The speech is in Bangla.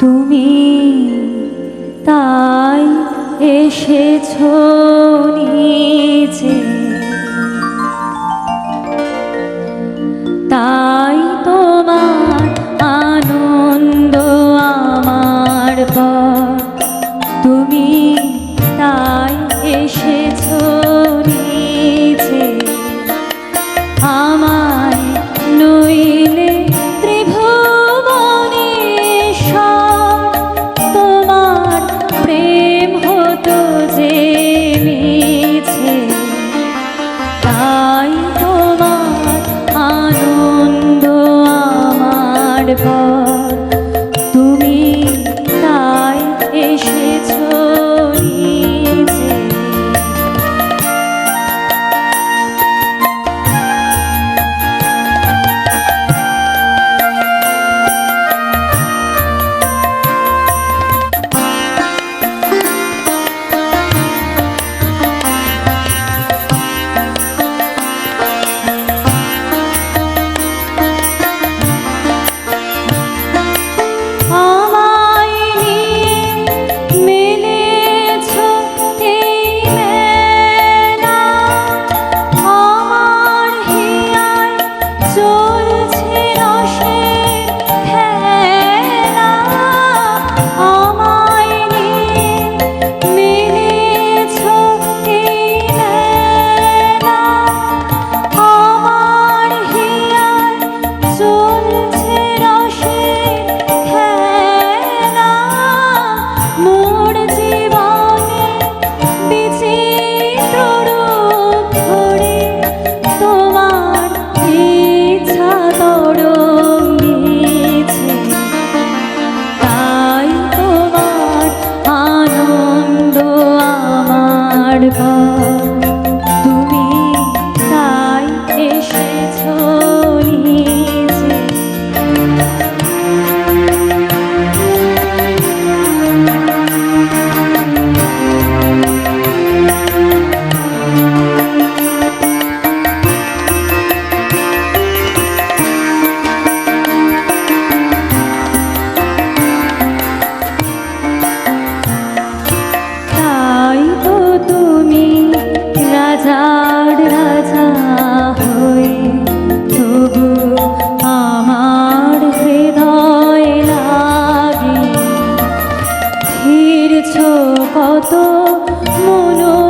তুমি তাই এসেছ নিচে তাই তোমার আনন্দ আমার পর তুমি তাই এসেছ কর মতো মনো